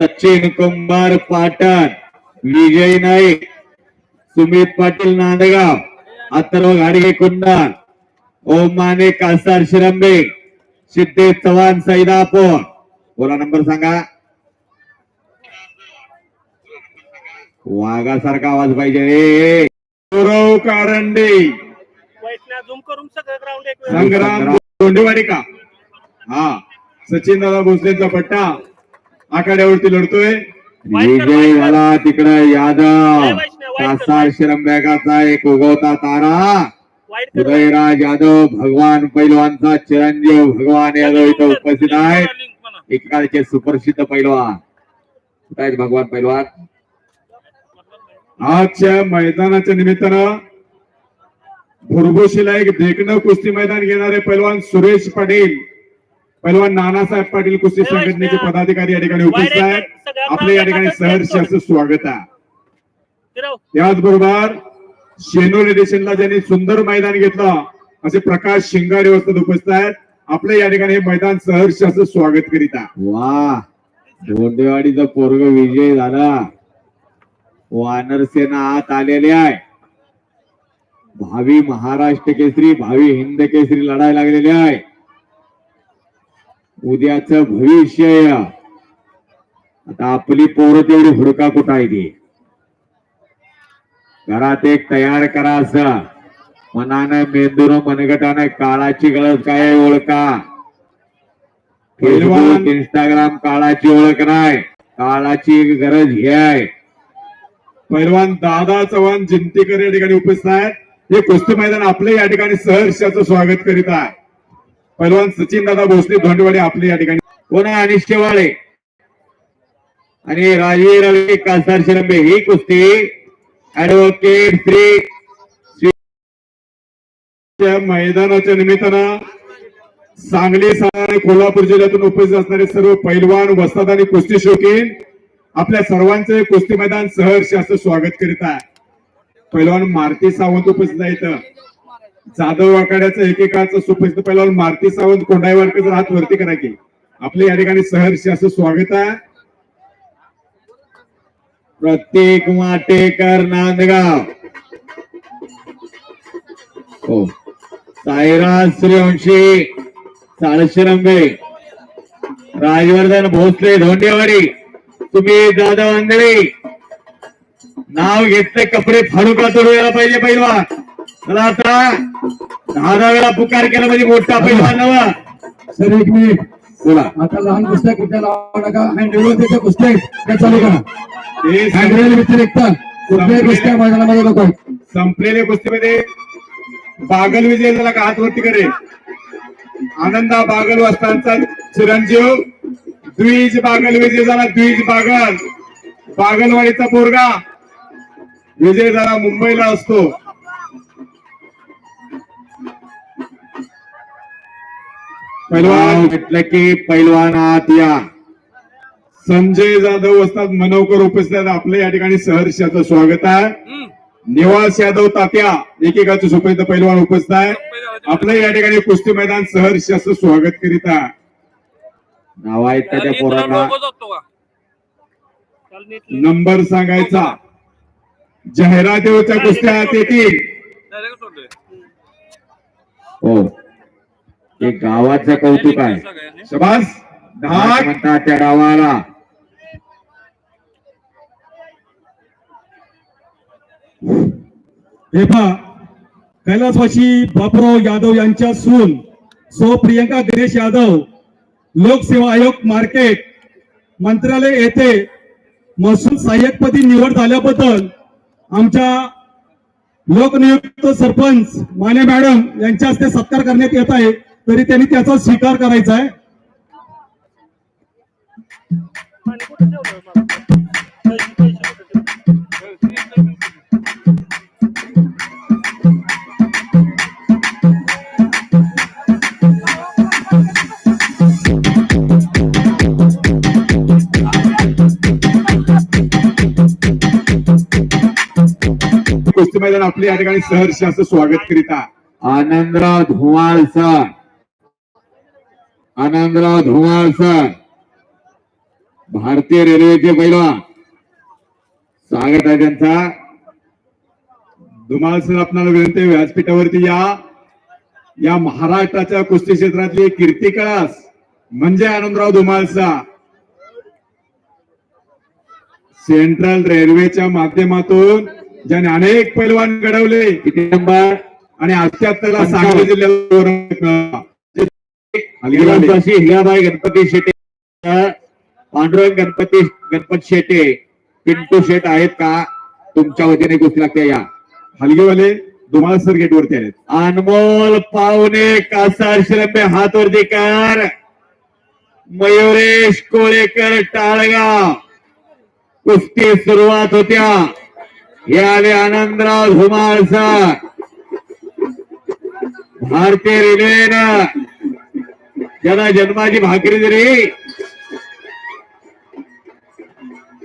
सचिन कुंभार पाटण विजय नाईक सुमित पाटील नांदगाव अथर्व घाडगे कुंडार ओम माने कासार शिरंबे सिद्धेश चव्हाण सैदापूर. बोला नंबर सांगा. वाघासारखा आवाज पाहिजे. रे गौरव कारंडे. संग्राम गोंडेवाडी का हा सचिन दादा भोसलेंचा पट्टा. आखाड्यावरती लढतोय. विजय झाला तिकडे यादव. कासार शिरंबेगाचा एक उगवता तारा. उदयराज यादव भगवान पैलवानचा चिरंजीव भगवान यादव इथं उपस्थित आहेत. एकाळचे सुप्रसिद्ध पैलवान. कुठे आहेत भगवान पैलवान. आजच्या मैदानाच्या निमित्तानं भुरभुशीला एक देखणं कुस्ती मैदान घेणारे पैलवान सुरेश पाटील. पैलवान नानासाहेब पाटील कुस्ती संघटनेचे पदाधिकारी या ठिकाणी उपस्थित आहेत. आपले या ठिकाणी सहर्ष असं स्वागत आहे. त्याचबरोबर शेनोर एडिशनला ज्यांनी सुंदर मैदान घेतलं असे प्रकाश शिंगाडे वस्तात उपस्थित आहेत. आपले या ठिकाणी हे मैदान सहर्ष असं स्वागत करीत आहे. वा धोंडेवाडीचा पोरग विजय झाला. वानर सेना आत आलेले आहे. भावी महाराष्ट्र केसरी भावी हिंद केसरी लढाई लागलेली आहे. उद्याच भविष्य आता आपली पोरं तेवढी हुडका कुठं आहे ती? घरात एक तयार करा असं. मनानं मेंदून मनगटानं काळाची गरज काय ओळखा? फेसबुक इंस्टाग्राम काळाची ओळख नाही. काळाची गरज ही आहे. पैलवान दादा चव्हाण जिंतीकर या ठिकाणी उपस्थित आहेत. हे कुस्ती मैदान आपले या ठिकाणी सहर्षाचं स्वागत करीत आहे. पैलवान सचिन दादा भोसले धोंडवाडे आपले या ठिकाणी. कोण आहे अनिश शेवाळे? आणि राजे रवी कासार शिरंबे ही कुस्ती. ऍडव्होकेट श्री मैदानाच्या निमित्तानं सांगली आणि कोल्हापूर जिल्ह्यातून उपस्थित असणारे सर्व पैलवान वस्ताद आणि कुस्ती शौकीन आपल्या सर्वांचे कुस्ती मैदान सहर्ष असं स्वागत करीत आहे. पैलवान मारुती सावंत उपस्थित आहेत. जाधव वाकड्याचं एकेकाळचं सुप्रसिद्ध पैलवान मारुती सावंत कोंडाईवाडकर हात वरती करा की. आपले या ठिकाणी सहर्ष असं स्वागत आहे. प्रत्येक वाटेकर नांदगाव. हो. साईराज सूर्यवंशी साळशिरंबे राजवर्धन भोसले धोंडेवाडी तुम्ही जाधव आंधळे. नाव घेतले कपडे फाडू का तोडू पाहिजे पहिलवा चला आता दहा दहा वेळा पुकार केला म्हणजे मोठा पैलवान नवा. सर एक मिनिट. बोला. आता लहान कुस्त्या कुठल्या लावू नका. हँडरेल त्याच्या कुस्त्या त्या चालू करा. हँडरेल व्यतिरिक्त कुठल्याही कुस्त्या मैदानामध्ये नको. संपलेल्या कुस्तीमध्ये बागल विजय झाला का? हात वरती करे. आनंदा बागल वस्तांचा चिरंजीव. द्विज बागल विजय झाला. द्विज बागल. बागलवाडीचा पोरगा. विजय झाला. मुंबईला असतो. पैलवान घेतलं की पैलवान आत या. संजय जाधव असतात मनोकर उपस्थित आहेत. आपलं या ठिकाणी सहर्षाचं स्वागत आहे. निवास यादव तात्या एकेकाचे सुपरित पैलवान उपस्थित आहे. आपलं या ठिकाणी कुस्ती मैदान सहर्ष असं स्वागत करीत आहे. नाव आहेत पोरांना? का? काल नीट नंबर सांगायचा. जाहिरातीवरच्या कुस्त्या येतील. हो. हे गावाचं कौतुक आहे. धाक म्हणतात त्या गावाला. हे पहा कैलासवासी बापराव यादव यांच्या सून सो प्रियंका गणेश यादव लोकसेवा आयोग मार्केट मंत्रालय येथे महसूल सहाय्यकपदी निवड झाल्याबद्दल आमच्या लोकनियुक्त सरपंच माने मॅडम यांच्या हस्ते सत्कार करण्यात येत आहे. तरी त्यांनी त्याचा स्वीकार करायचा आहे. मैदान आपले या ठिकाणी सहर्ष असं स्वागत करीत आनंदराव धुमाळ सर आनंदराव धुमाळ सर भारतीय रेल्वेचे पैलवान. स्वागत आहे त्यांचा. धुमाळ सर आपल्याला विनंती व्यासपीठावरती या. या महाराष्ट्राच्या कुस्ती क्षेत्रातली कीर्ती कळास म्हणजे आनंदराव धुमाळचा सेंट्रल रेल्वेच्या माध्यमातून ज्याने अनेक पैलवान घडवले. किती नंबर? आणि अठ्याहत्तरला सांगली जिल्ह्याला हलगीवाले. हिराबाई गणपती शेटे पांडुरंग गणपती गणपत शेटे पिंटू शेट आहेत का? तुमच्या वतीने कुस्ती लागते या. हलगेवाले धुमाळ सर गेटवरती आलेत. अनमोल पाहुणे कासार शिरंबे हात वरती कर. मयुरेश कोळेकर टाळगाव. कुस्ती सुरुवात होत्या. हे आले आनंदराव धुमाळ सर. भारतीय रेल्वेनं ज्याला जन्माची भाकरी दिली.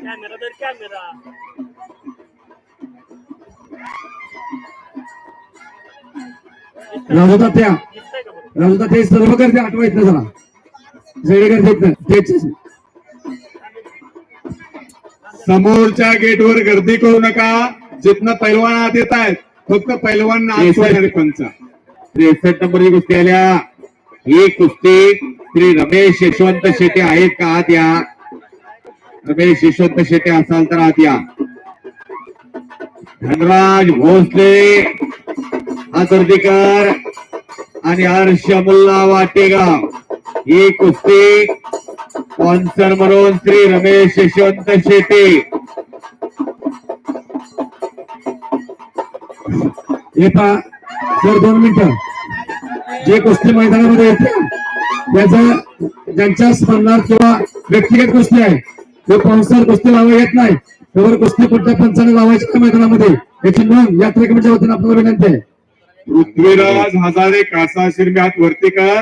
कॅमेरा तर कॅमेरा. राजू तात्या दिसतंय का बरं राजू तात्या हे सर्व करते आठवायत ना जरा सगळे करते तेच. समोरच्या गेटवर गर्दी करू नका. जिथनं पैलवान आत येत आहेत फक्त पैलवान पंच. त्रेसष्ट नंबरची कुस्ती आल्या. ही कुस्ती श्री रमेश यशवंत शेटे आहेत का? आत या. रमेश यशवंत शेटे असाल तर आत या. धनराज भोसले आदर्दीकर आणि हर्ष मुल्ला वाटेगाव. ही कुस्ती स्पॉन्सर म्हणून श्री रमेश यशवंत शेटे हे सर दोन मिनिटं. जे कुस्ती मैदानामध्ये येते त्याचा ज्यांच्या स्मरणार्थ किंवा व्यक्तिगत कुस्ती आहे ते पावसाळ कुस्ती लावा येत नाही. त्यावर कुस्ती कुठल्या पंचाने लावायची त्या मैदानामध्ये? याची नोंद यात्रे कमिटीच्या वतीने आपल्याला विनंती आहे. पृथ्वीराज हजारे कासा शिरमे हात वरती कर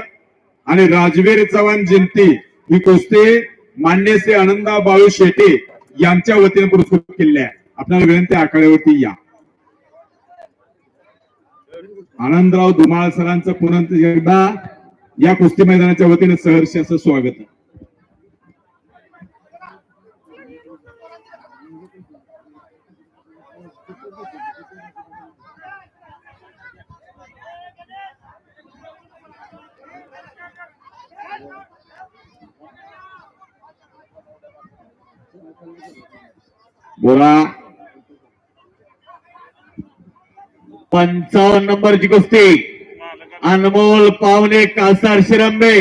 आणि राजवीर चव्हाण जिंती ही कुस्ती मान्य श्री आनंदा बाळू शेटे यांच्या वतीने पुरस्कृत केली आहे. आपल्याला विनंती आखाड्यावरती या. आनंदराव धुमाळ सरांचं पुन्हा एकदा या कुस्ती मैदानाच्या वतीने सहर्ष असं स्वागत. आहे बोला पंचावन्न नंबरची कुस्ती. अनमोल पावणे कासार शिरंबे.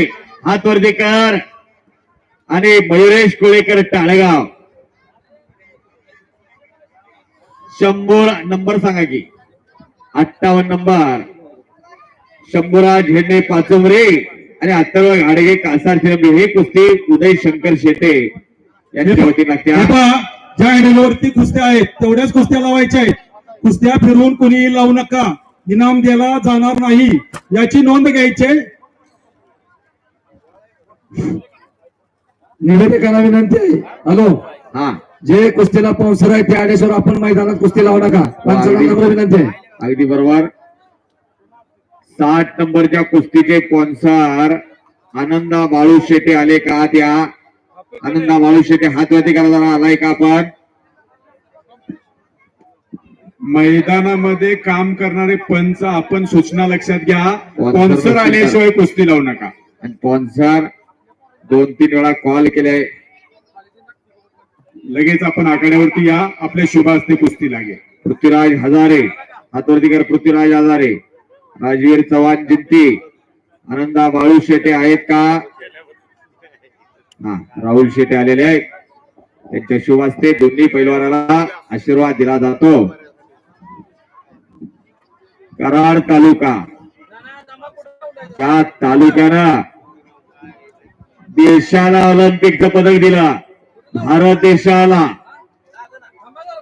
हात कर. आणि मयुरेश कोळेकर टाळेगाव. शंभर नंबर सांगा की. अठ्ठावन्न नंबर. शंभूराज झेंडे पाचवरे आणि अथर्व घाडगे कासार शिरंबे. हे कुस्ती उदय शंकर शेटे यांच्या वतीने लागते. ज्या हँडलवरती कुस्त्या आहेत तेवढ्याच कुस्त्या लावायच्या आहेत. कुस्त्या फिरवून कोणी लावू नका. इनाम द्यायला जाणार नाही. याची नोंद घ्यायची. निवेदकांना विनंती आहे. हॅलो. हा. जे कुस्तीला पावसर आहे त्या आडेश्वर आपण मैदानात कुस्ती लावू नका. पंचांना विनंती आहे. अगदी बरोबर. साठ नंबरच्या कुस्तीचे स्पॉन्सर आनंदा बाळू शेटे आले का त्या आनंदा बाळू शेटे हातवरती करायला आलाय का आपण? मैदानामध्ये काम करणारे पंच आपण सूचना लक्षात घ्या. स्पॉन्सर आल्याशिवाय कुस्ती लावू नका. आणि स्पॉन्सर दोन तीन वेळा कॉल. केलाय लगेच आपण आखाड्यावरती या. आपल्या शुभ हस्ते कुस्ती लागेल पृथ्वीराज हजारे हातवरती कर पृथ्वीराज हजारे राजवीर चव्हाण जिंती आनंदा बाळू शेटे आहेत का? हा राहुल शेटे आलेले आहेत. त्यांच्या शुभ हस्ते दोन्ही पैलवानाला आशीर्वाद दिला जातो. कराड तालुका. त्या तालुक्यानं देशाला ऑलिम्पिकचं पदक दिलं. भारत देशाला.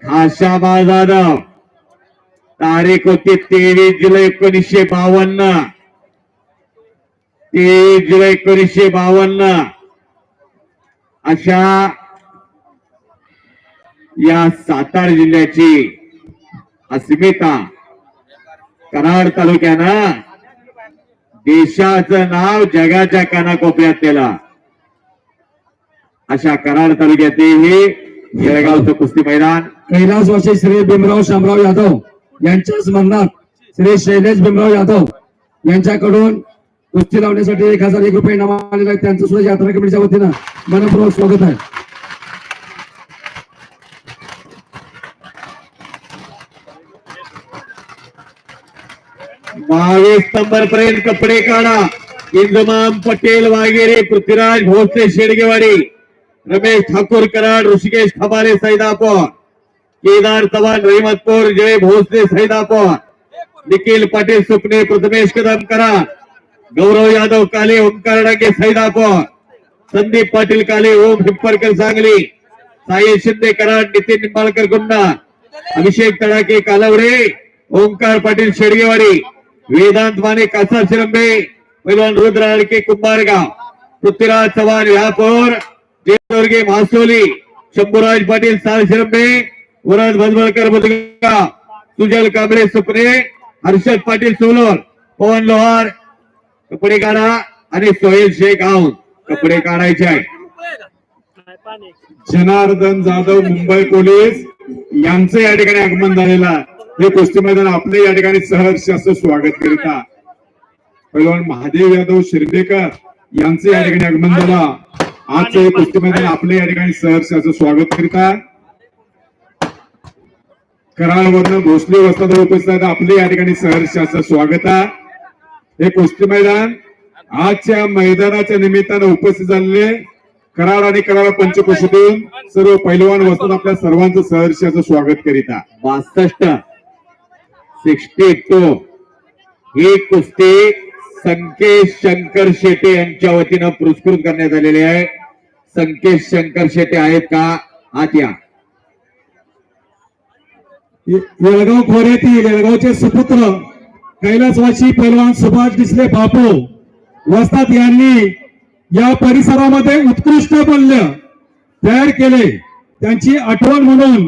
खाशाबा जाधव तारीख होती तेवीस जुलै एकोणीसशे बावन्न. तेवीस जुलै एकोणीसशे बावन्न. अशा या सातारा जिल्ह्याची अस्मिता कराड तालुक्यानं देशाचं नाव जगाच्या कानाकोपऱ्यात केलं अशा कराड तालुक्यातील हे येळगावचं कुस्ती मैदान. कैलासवासी श्री भीमराव शामराव यादव यांच्या स्मरणात श्री शैलेश भीमराव यादव यांच्याकडून कुस्ती लावण्यासाठी एक हजार एक रुपये इनाम आलेला आहे त्यांचं सुद्धा यात्रा कमिटीच्या वतीनं मनपूर्वक स्वागत आहे. बावीस नंबर पर्यंत कपडे काढा. इंदमाम पटेल वागेरे पृथ्वीराज भोसले शेडगेवाडी रमेश ठाकूर कराड ऋषिकेश खबारे सैदापूर केदार चव्हाण रहिमतपूर जय भोसले सैदापूर निखिल पाटील सुपणे प्रथमेश कदम कराड गौरव यादव काले ओंकार डांगे सैदापूर संदीप पाटील काले ओम हिप्परकर सांगली साई शिंदे कराड नितीन निंबाळकर गुंडा अभिषेक तडाके कालवडे ओंकार पाटील शेडगेवाडी वेदांत माने कासा शिरंबे पैलवान रुद्र आडके कुंभारगाव पृथ्वीराज चव्हाण व्यापूर जयदुर्गे मासोली शंभूराज पाटील साल शिरंबे वरद भजबळकर बुदगा सुजल कांबळे सुपने हर्षद पाटील सोलोर पवन लोहार कपडे काढा आणि सोहेल शेख आऊन कपडे काढायचे आहे जनार्दन जाधव मुंबई पोलीस यांचं या ठिकाणी आगमन झालेलं आहे. हे कुस्ती मैदान आपले या ठिकाणी सहर्ष असं स्वागत करीता पैलवान महादेव यादव शिर्डेकर यांचं या ठिकाणी आगमन झालं. आजचं हे कुस्ती मैदान आपले या ठिकाणी सहर्ष असं स्वागत करीता आहे. कराडवरनं भोसले वस्ताद उपस्थित आहेत. आपले या ठिकाणी सहर्ष असं स्वागत आहे. हे कुस्ती मैदान आजच्या मैदानाच्या निमित्तानं उपस्थित झालेले कराड आणि कराड पंचकोशीतून सर्व पैलवान वस्तून आपल्या सर्वांचं सहर्षाचं स्वागत करीता बासष्ट. सिक्स्टी टू ही कुस्ती संकेश शंकर शेटे यांच्या वतीनं पुरस्कृत करण्यात आलेली आहे. संकेश शंकर शेटे आहेत का? आत या येळगाव खोऱ्यातील येळगावचे सुपुत्र कैलासवासी पैलवान सुभाष दिसले बापू वस्तात यांनी या परिसरामध्ये उत्कृष्ट मूल्य तयार केले. त्यांची आठवण म्हणून